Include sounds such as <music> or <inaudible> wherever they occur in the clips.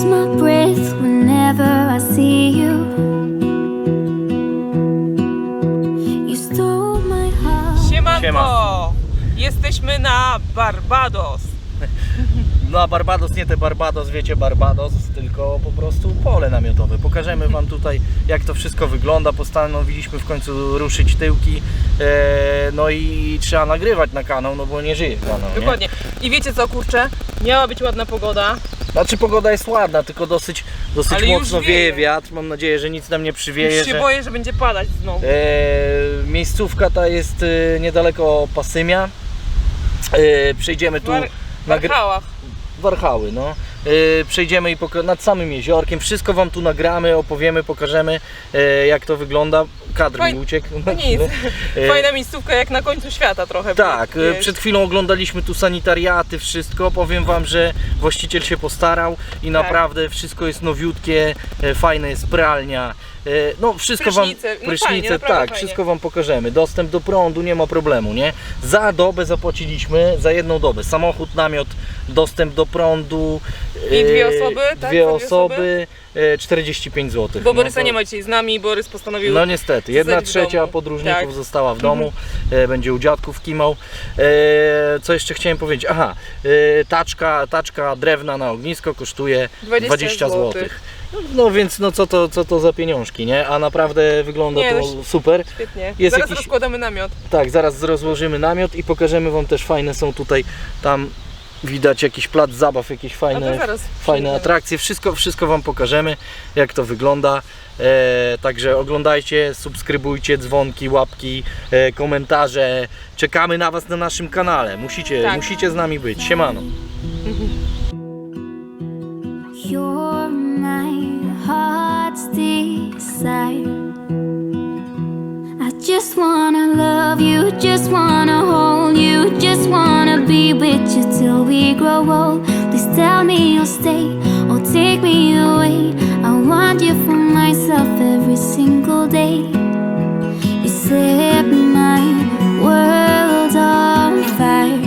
lose my breath whenever I see you. You stole my heart. Siemanko! Siema. Jesteśmy na Barbados. <laughs> No a Barbados nie te Barbados, wiecie Barbados, tylko po prostu pole namiotowe. Pokażemy Wam tutaj jak to wszystko wygląda. Postanowiliśmy w końcu ruszyć tyłki. E, no i trzeba nagrywać na kanał, no bo nie żyje kanał. Nie? Dokładnie. I wiecie co, kurczę? Miała być ładna pogoda. Znaczy pogoda jest ładna, tylko dosyć, dosyć Ale już mocno wieje. wieje wiatr. Mam nadzieję, że nic nam nie przywieje. Już się że... boję, że będzie padać znowu. E, miejscówka ta jest e, niedaleko Pasymia. E, przejdziemy tu War- W nagry- Warchałach. Warchały, no. Yy, przejdziemy i nad samym jeziorkiem, wszystko Wam tu nagramy, opowiemy, pokażemy yy, jak to wygląda. Kadr Faj- mi uciekł. No nic. Yy, <laughs> Fajna miejscówka jak na końcu świata trochę. tak, przed chwilą oglądaliśmy tu sanitariaty, wszystko. Powiem Wam, że właściciel się postarał i Tak. naprawdę wszystko jest nowiutkie, fajna jest pralnia. No wszystko Prysznice, Wam, no prysznice, fajnie, naprawdę tak, fajnie. wszystko Wam pokażemy. Dostęp do prądu, nie ma problemu, nie? Za dobę zapłaciliśmy, za jedną dobę. Samochód, namiot, dostęp do prądu. I dwie yy, osoby, tak? Za Dwie osoby, yy, 45 zł. Bo Borysa nie ma dzisiaj z nami, Borys postanowił... No niestety, jedna zostać w trzecia domu. podróżników Tak. została w domu, e, będzie u dziadków kimał. E, co jeszcze chciałem powiedzieć? Aha, e, taczka, taczka drewna na ognisko kosztuje 20 20 zł. No więc no co to, co to za pieniążki, nie? A naprawdę wygląda Nie, to no, super. Świetnie. Jest Zaraz jakiś- rozkładamy namiot. Tak, zaraz rozłożymy namiot i pokażemy Wam też fajne są tutaj, tam widać jakiś plac zabaw, jakieś fajne, fajne atrakcje, wszystko, wszystko Wam pokażemy, jak to wygląda. E, także oglądajcie, subskrybujcie, dzwonki, łapki, e, komentarze. Czekamy na Was na naszym kanale. Musicie, Tak. musicie z nami być. Siemano. You're my heart's desire. Just wanna love you, just wanna hold you, just wanna be with you till we grow old. Please tell me you'll stay or take me away. I want you for myself every single day. You set my world on fire.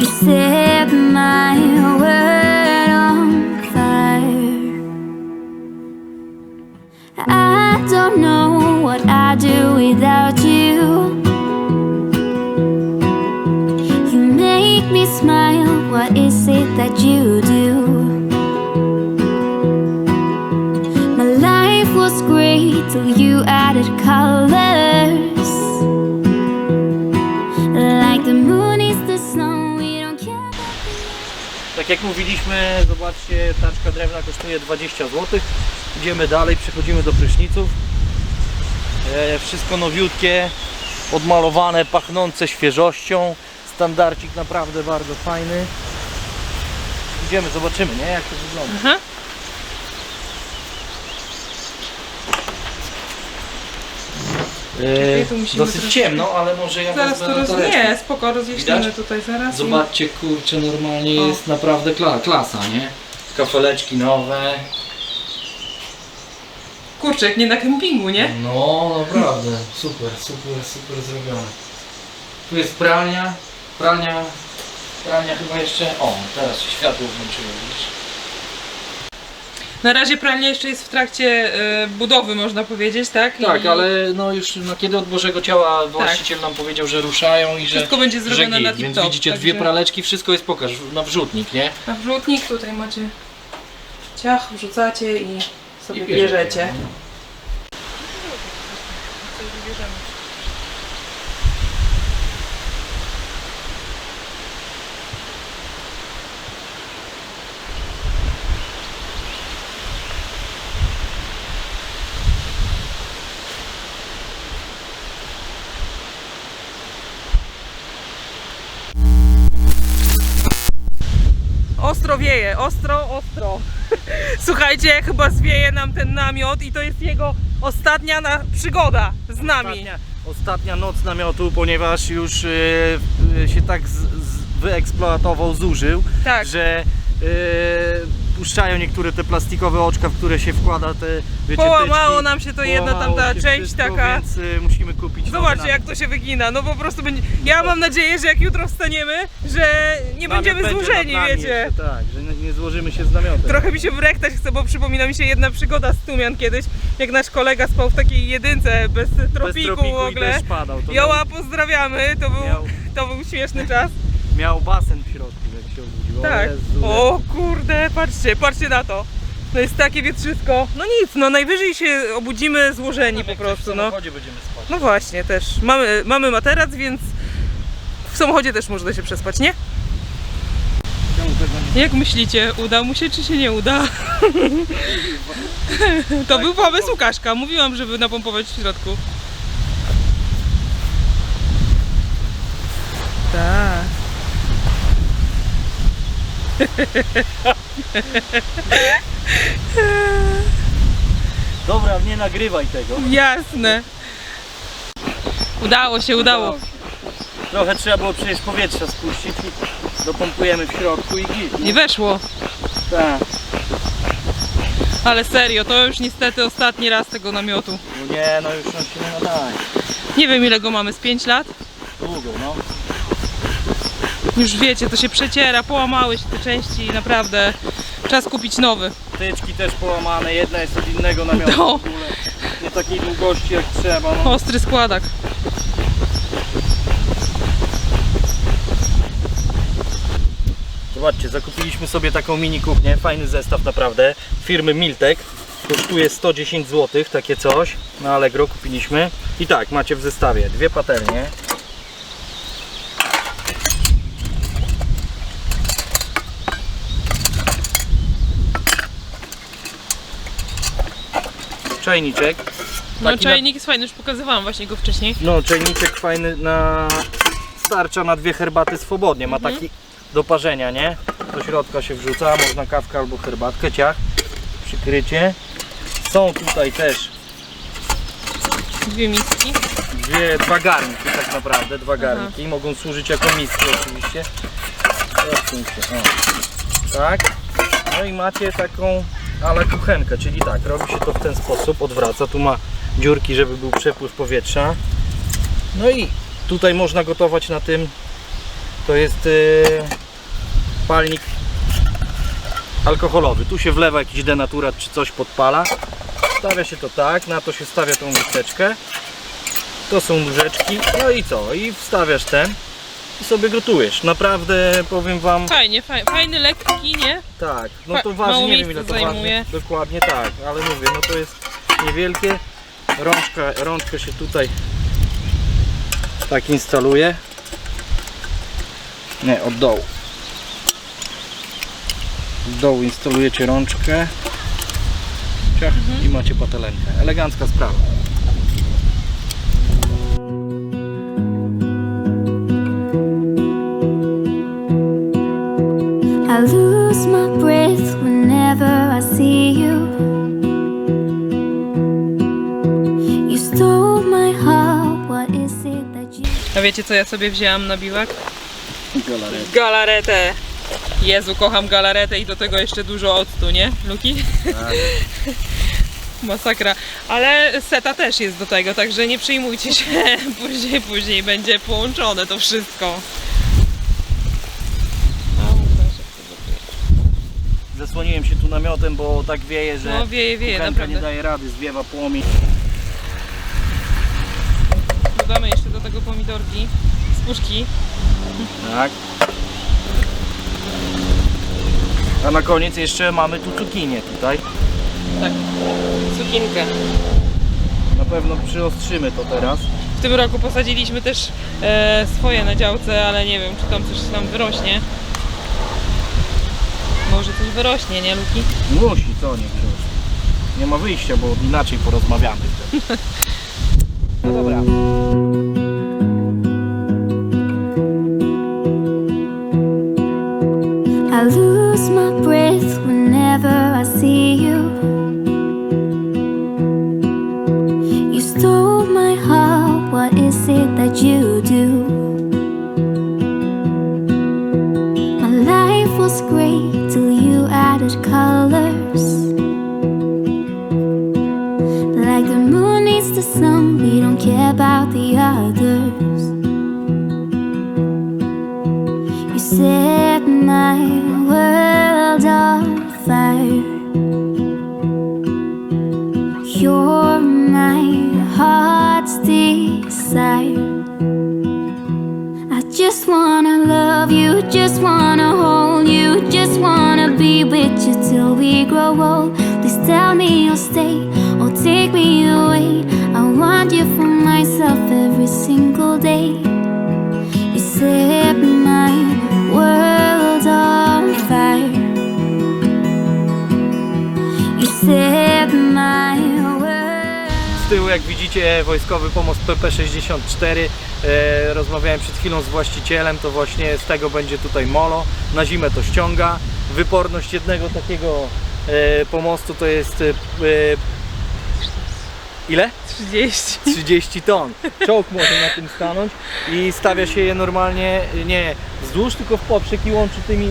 You set Jak mówiliśmy, zobaczcie, taczka drewna kosztuje 20 zł. Idziemy dalej, przechodzimy do pryszniców. E, wszystko nowiutkie, odmalowane, pachnące świeżością. Standardzik naprawdę bardzo fajny. Idziemy, zobaczymy, nie? Jak to wygląda. Aha. Tu musimy dosyć troszkę- ciemno, ale może ja Zaraz wezmę to roz... latareczkę. Nie, spoko, rozjaśnimy Widać? tutaj zaraz. i- Zobaczcie, kurczę, normalnie O. jest naprawdę kla klasa, nie? Kafeleczki nowe. Kurczę, jak nie na kempingu, nie? No, naprawdę. Super, super, super zrobione. Tu jest pralnia. Pralnia, pralnia chyba jeszcze... O, teraz się światło włączyło, widzisz? Na razie pralnia jeszcze jest w trakcie e, budowy, można powiedzieć, tak? Tak, I ale no już no, kiedy od Bożego Ciała właściciel nam powiedział, że ruszają i że... Wszystko będzie że zrobione git, na Więc tip-top, widzicie, także- dwie praleczki, wszystko jest pokaż na wrzutnik, nie? Na wrzutnik tutaj macie ciach, wrzucacie i sobie I bierzecie. no. Ostro wieje, ostro, ostro. <laughs> Słuchajcie, chyba zwieje nam ten namiot i to jest jego ostatnia na, przygoda z nami. Ostatnia, ostatnia noc namiotu, ponieważ już e, się tak z, z, wyeksploatował, zużył, Tak. że e, odpuszczają niektóre te plastikowe oczka, w które się wkłada te wiecie, Połamało nam się to jedna Połamało tamta się część wszystko, taka. Więc y, musimy kupić nowe Zobaczcie jak to się wygina, no po prostu będzie... Ja mam nadzieję, że jak jutro wstaniemy, że nie Namiot będziemy będzie złożeni, nad nami wiecie. Jeszcze, tak, że nie, nie złożymy się z namiotem. Trochę mi się wrektać chce, bo przypomina mi się jedna przygoda z Tumian kiedyś, jak nasz kolega spał w takiej jedynce bez Bez tropiku, tropiku w ogóle. i deszcz padał. To Joła, pozdrawiamy, to był, Miał- to był śmieszny czas. miał basen w środku, Tak. Jezu. O kurde, patrzcie, patrzcie na to. To jest takie wietrzysko. No nic, no najwyżej się obudzimy złożeni po prostu, w no. samochodzie będziemy spać. No właśnie, też. Mamy, mamy materac, więc w samochodzie też można się przespać, nie? Jak myślicie, uda mu się czy się nie uda? <laughs> To był pomysł Łukaszka. Mówiłam, żeby napompować w środku. Tak. <laughs> Dobra, nie nagrywaj tego. Jasne. Udało się, udało. Trochę trzeba było przecież powietrza spuścić i dopompujemy w środku i git. Nie weszło. Tak. Ale serio, to już niestety ostatni raz tego namiotu. No nie, no już on się nie nadaje. Nie wiem ile go mamy, z 5 lat? Długo, no. Już wiecie, to się przeciera, połamały się te części i naprawdę czas kupić nowy. Tyczki też połamane, jedna jest od innego namiotu No. w ogóle. Nie takiej długości jak trzeba, no. Ostry składak. Zobaczcie, zakupiliśmy sobie taką mini kuchnię, fajny zestaw naprawdę, firmy Miltek. Kosztuje 110 zł, takie coś. Na Allegro kupiliśmy. I tak, macie w zestawie dwie patelnie. Czajniczek. No Taki czajnik jest fajny, już pokazywałam właśnie go wcześniej. No, czajniczek fajny na starcza na dwie herbaty swobodnie. Ma taki do parzenia, nie? Do środka się wrzuca, można kawkę albo herbatkę, ciach, przykrycie. Są tutaj też Dwie miski. dwie, dwa garnki tak naprawdę, dwa garnki. Mogą służyć jako miski oczywiście. O. Tak. No i macie taką ale kuchenkę, czyli tak, robi się to w ten sposób, odwraca. Tu ma dziurki, żeby był przepływ powietrza. No i tutaj można gotować na tym. To jest yy, palnik alkoholowy. Tu się wlewa jakiś denaturat czy coś podpala. Stawia się to tak, na to się stawia tą łyżeczkę. To są łyżeczki. No i co? I wstawiasz ten i sobie gotujesz. Naprawdę powiem wam. Fajnie, faj, fajny, lekki, nie? Tak, no Fa- to mało waży, nie wiem ile to zajmuje. waży. Dokładnie tak, ale mówię, no to jest niewielkie. Rączka, rączkę się tutaj tak instaluje. Nie, od dołu. Z dołu instalujecie rączkę. Ciach, Mhm. I macie patelenkę. Elegancka sprawa. I lose my breath whenever I see you. You stole my heart. What is it that you? A wiecie co ja sobie wzięłam na biwak? Galaret. Galaretę. Jezu, kocham galaretę i do tego jeszcze dużo octu, nie, Luki? <laughs> Masakra. Ale seta też jest do tego, także nie przejmujcie się. <laughs> Później, później będzie połączone to wszystko. A, Łukasz, jak to gotuje. Zasłoniłem się tu namiotem, bo tak wieje, że No wieje, wieje, naprawdę. nie daje rady, zwiewa płomień. Dodamy jeszcze do tego pomidorki z puszki. Tak. A na koniec jeszcze mamy tu cukinię tutaj. Tak, cukinkę. Na pewno przyostrzymy to teraz. W tym roku posadziliśmy też e, swoje na działce, ale nie wiem, czy tam coś nam wyrośnie. Może coś wyrośnie, nie Luki? Musi, co nie wziąć. Nie ma wyjścia, bo inaczej porozmawiamy. <laughs> No dobra. I lose my breath whenever I see you. You stole my heart. What is it that you do? Desire. I just wanna love you, just wanna hold you, just wanna be with you till we grow old. Please tell me you'll stay or take me away. I want you for myself every single day. Widzicie wojskowy pomost PP64 e, Rozmawiałem przed chwilą z właścicielem To właśnie z tego będzie tutaj molo Na zimę to ściąga Wyporność jednego takiego e, pomostu to jest e, Ile? 30. 30 ton. Czołg może na tym stanąć i stawia się je normalnie nie wzdłuż, tylko w poprzek i łączy tymi.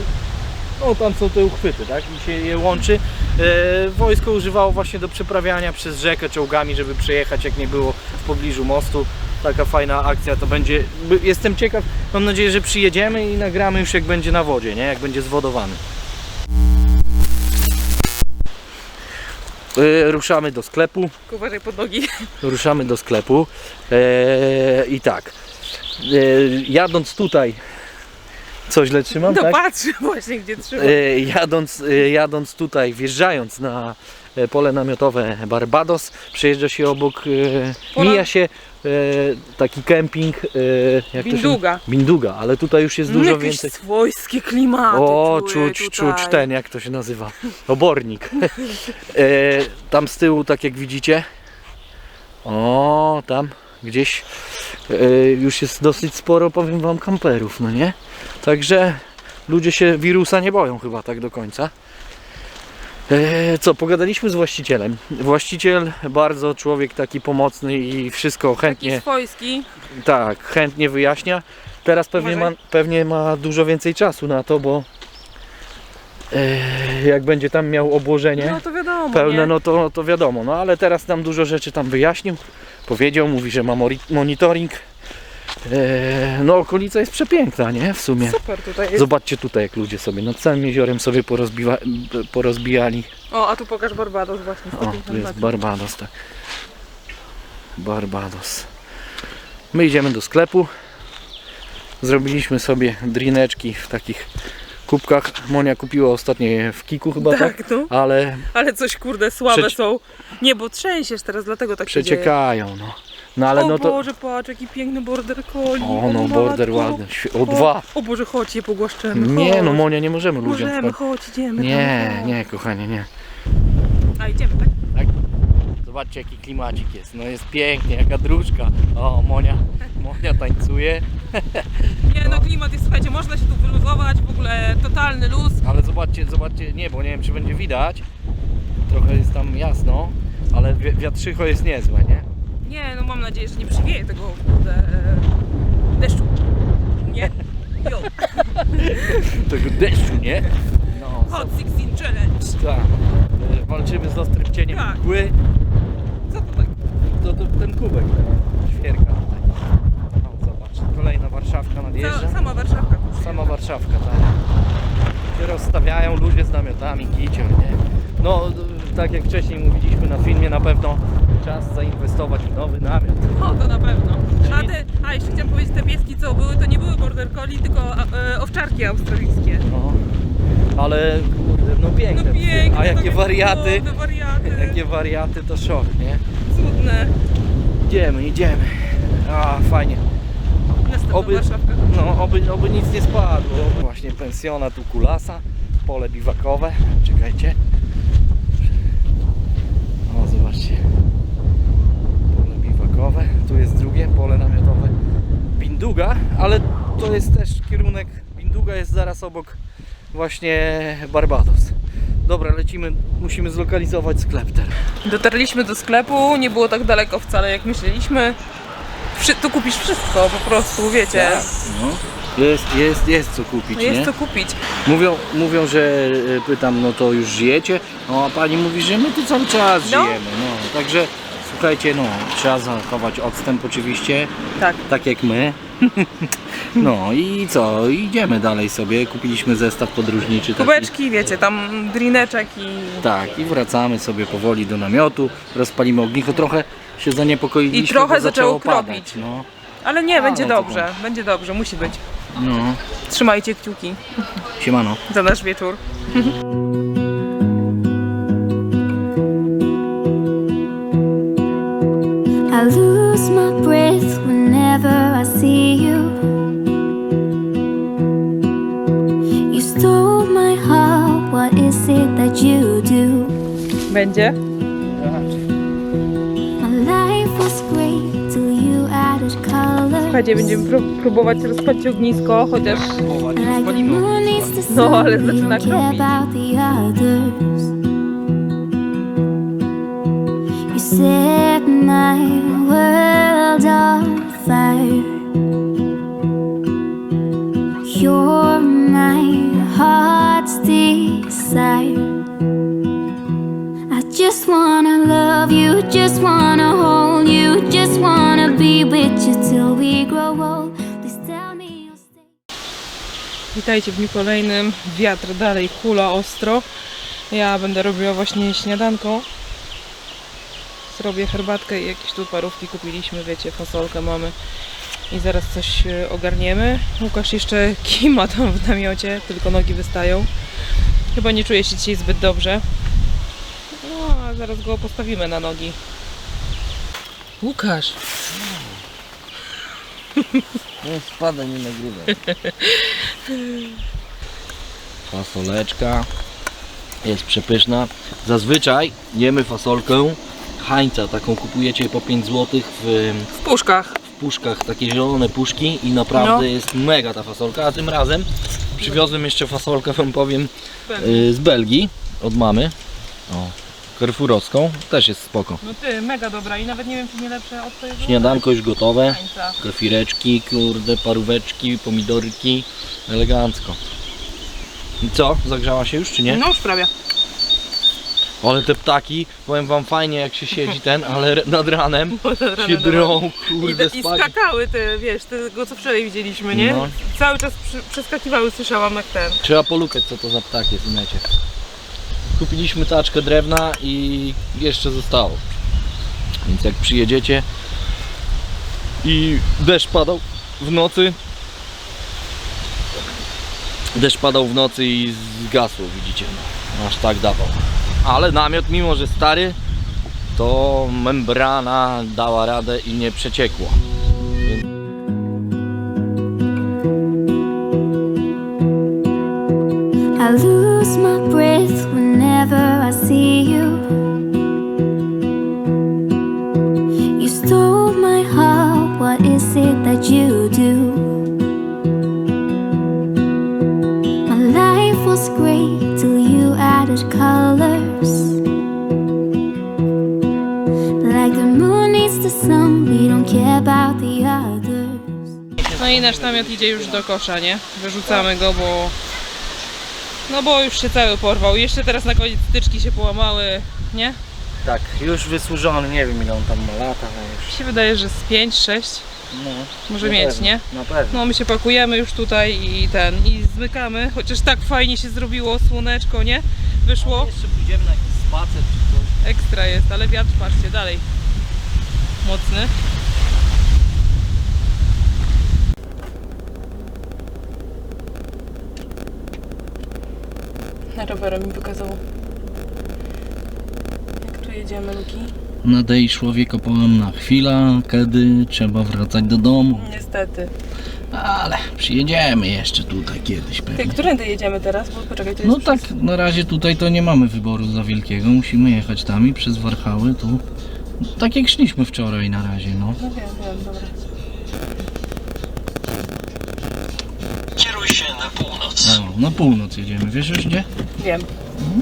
No tam są te uchwyty, tak? I się je łączy. E, wojsko używało właśnie do przeprawiania przez rzekę czołgami, żeby przejechać jak nie było w pobliżu mostu. Taka fajna akcja to będzie. Jestem ciekaw, mam nadzieję, że przyjedziemy i nagramy już jak będzie na wodzie, nie? Jak będzie zwodowany. E, ruszamy do sklepu. Uważaj pod nogi. Ruszamy do sklepu eee, i tak. Jadąc tutaj, co źle trzymam, No tak? patrz <laughs> właśnie gdzie trzyma. Eee, jadąc, e, jadąc tutaj, wjeżdżając na e, pole namiotowe Barbados, przejeżdża się obok, e, Pola- mija się e, taki kemping, e, jak to się- Binduga. Binduga, ale tutaj już jest No, dużo jakieś więcej. swojskie klimaty. O, czuję czuć, tutaj. czuć ten, jak to się nazywa? Obornik. e, tam z tyłu, tak jak widzicie. O, tam gdzieś e, już jest dosyć sporo, powiem wam, kamperów, no nie? Także ludzie się wirusa nie boją chyba tak do końca. E, co, pogadaliśmy z właścicielem. Właściciel bardzo człowiek taki pomocny i wszystko Taki chętnie swojski. tak, chętnie wyjaśnia. Teraz pewnie ma, pewnie ma dużo więcej czasu na to, bo e, jak będzie tam miał obłożenie No to wiadomo. pełne, nie? no to, to wiadomo. No ale teraz nam dużo rzeczy tam wyjaśnił. Powiedział, mówi, że ma monitoring. E, no okolica jest przepiękna, nie? W sumie. Super tutaj jest. Zobaczcie tutaj, jak ludzie sobie nad całym jeziorem sobie porozbiwa- porozbijali. O, a tu pokaż Barbados właśnie. O, 150 tu jest. Barbados, tak. Barbados. My idziemy do sklepu. Zrobiliśmy sobie drineczki w takich kubkach. Monia kupiła ostatnio je w Kiku chyba, tak? Tak, no. Ale Ale coś kurde słabe Przeci- są. Nie, bo trzęsiesz teraz, dlatego tak się dzieje. przeciekają, no. No ale o no to... Boże, patrz, jaki piękny border collie. O no, border matko. ładny. O dwa. O Boże, chodź je pogłaszczemy. Nie chodź. no, Monia, nie możemy ludziom Możemy, wchodzić. chodź, idziemy. Nie, tam, nie, kochanie, nie. A idziemy, tak? Zobaczcie jaki klimacik jest. No jest pięknie, jaka dróżka. O, Monia, Monia tańcuje. <laughs> Nie, no klimat jest, słuchajcie, można się tu wyluzować, w ogóle totalny luz. Ale zobaczcie, zobaczcie, nie, bo nie wiem czy będzie widać. Trochę jest tam jasno, ale wi- wiatrzycho jest niezłe, nie? Nie, no mam nadzieję, że nie przywieje tego kurde, e, deszczu. Nie? Jo, <laughs> Tego deszczu, nie? No, Hot 16 Challenge. tak. E, Walczymy z ostrym cieniem Tak. mgły. Co to tak? To, to ten kubek, świerka tutaj. O, zobacz, kolejna Warszawka nadjeżdża. Sa, sama Warszawka. Sama Warszawka, tak. Się rozstawiają ludzie z namiotami, kicior, nie? No, d- tak jak wcześniej mówiliśmy na filmie, na pewno czas zainwestować w nowy namiot. O, to na pewno. A, te, a jeszcze chciałam powiedzieć, te pieski co były, to nie były border collie, tylko e, owczarki australijskie. No, ale kurde, no piękne. No piękne. A jakie wariaty, cudowne wariaty. jakie wariaty to szok, nie? Cudne. Idziemy, idziemy. A, fajnie. Następna Oby, Warszawka. no, oby, oby nic nie spadło. Właśnie pensjonat u Kulasa, pole biwakowe. Czekajcie. O, zobaczcie. Tu jest drugie pole namiotowe. Binduga, ale to jest też kierunek. Binduga jest zaraz obok właśnie Barbados. Dobra, lecimy. Musimy zlokalizować sklep teraz. Dotarliśmy do sklepu, nie było tak daleko wcale jak myśleliśmy. Wszy- tu kupisz wszystko po prostu, wiecie. No. Jest, jest, jest co kupić, No jest nie? co kupić. Mówią, mówią, że e, pytam, no to już żyjecie? No a pani mówi, że my tu cały czas No. żyjemy. No, także słuchajcie, no, trzeba zachować odstęp oczywiście, Tak. tak jak my. <laughs> No i co, idziemy dalej sobie, kupiliśmy zestaw podróżniczy. taki. Kubeczki, wiecie, tam drineczek i... Tak, i wracamy sobie powoli do namiotu, rozpalimy ognicho, trochę się zaniepokoiliśmy, I trochę zaczęło kropić. No, Ale nie, A, będzie no dobrze, tak. będzie dobrze, musi być. no, Trzymajcie kciuki siemano. za nasz wieczór. <laughs> you do? Będzie? Słuchajcie, będziemy pró- próbować rozpalić ognisko, chociaż No, ale zaczyna kropić. set my world on fire. Just wanna hold you, just wanna be with you till we grow old. Witajcie w dniu kolejnym. Wiatr dalej hula ostro. Ja będę robiła właśnie śniadanko. Zrobię herbatkę i jakieś tu parówki kupiliśmy, wiecie, fasolkę mamy. I zaraz coś e, ogarniemy. Łukasz jeszcze kima tam w namiocie, tylko nogi wystają. Chyba nie czuje się dzisiaj zbyt dobrze. No, zaraz go postawimy na nogi. Łukasz! <laughs> No spada, nie nagrywaj. Fasoleczka jest przepyszna. Zazwyczaj jemy fasolkę hańca, taką kupujecie po 5 zł w, W puszkach. w puszkach, takie zielone puszki i naprawdę No. jest mega ta fasolka, a tym razem przywiozłem jeszcze fasolkę, wam powiem, y, z Belgii od mamy. O, kerfurowską, też jest spoko. No ty, mega dobra i nawet nie wiem, czy nie lepsze od tego. Śniadanko już gotowe. Kefireczki, kurde, paróweczki, pomidorki, elegancko. I co? Zagrzała się już czy nie? No już prawie. Ale te ptaki, powiem wam fajnie jak się siedzi ten, ale <laughs> nad ranem się drą, I, kurde, I skakały te, wiesz, tego co wczoraj widzieliśmy, nie? No. Cały czas przy, przeskakiwały, słyszałam jak ten. Trzeba polukać co to za ptak jest w necie. Kupiliśmy taczkę drewna i jeszcze zostało. Więc jak przyjedziecie i deszcz padał w nocy, deszcz padał w nocy i zgasło, widzicie, no, aż tak dawał. Ale namiot, mimo że stary, to membrana dała radę i nie przeciekło. I lose my breath whenever I see you. You stole my heart, what is it that you do? My life was great till you added colors. Like the moon needs the sun, we don't care about the others. No i nasz namiot idzie już do kosza, nie? Wyrzucamy go, bo... No bo już się cały porwał. Jeszcze teraz na koniec styczki się połamały, nie? Tak, już wysłużony, nie wiem ile on tam ma lata, ale już. Mi się wydaje, że z 5, 6 No, może na mieć, pewno, nie? Na pewno. No my się pakujemy już tutaj i ten, i zmykamy. Chociaż tak fajnie się zrobiło, słoneczko, nie? Wyszło. Jeszcze pójdziemy na jakiś spacer czy coś. Ekstra jest, ale wiatr, patrzcie, dalej. Mocny. Na rowerem mi pokazało. Jak tu jedziemy, Luki? Nadejszła wiekopomna chwila, kiedy trzeba wracać do domu. Niestety. Ale przyjedziemy jeszcze tutaj kiedyś Ty, pewnie. którędy jedziemy teraz? Bo poczekaj, to jest No tak, przez- na razie tutaj to nie mamy wyboru za wielkiego. Musimy jechać tam i przez Warchały tu. Tak jak szliśmy wczoraj na razie, no. No wiem, wiem, dobra. Kieruj się na północ. O, na północ jedziemy, wiesz już gdzie? Wiem.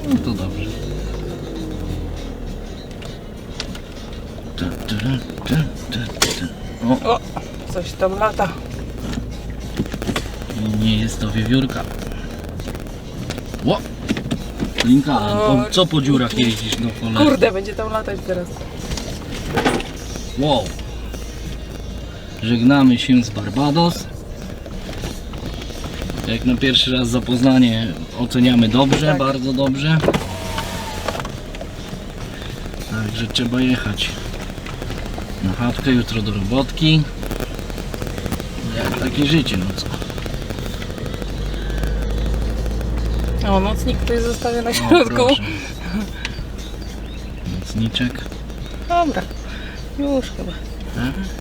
No to dobrze. O, O, coś tam lata. i nie jest to wiewiórka. Ło! Linka, po, co po dziurach jeździsz do cholery? Kurde, będzie tam latać teraz. Wow. Żegnamy się z Barbados. Jak na pierwszy raz zapoznanie oceniamy dobrze, Tak. bardzo dobrze. Także trzeba jechać na chatkę, jutro do robotki. Jak takie życie, no co? O, nocnik tutaj zostawię na środku. Nocniczek. Dobra, już chyba. Tak?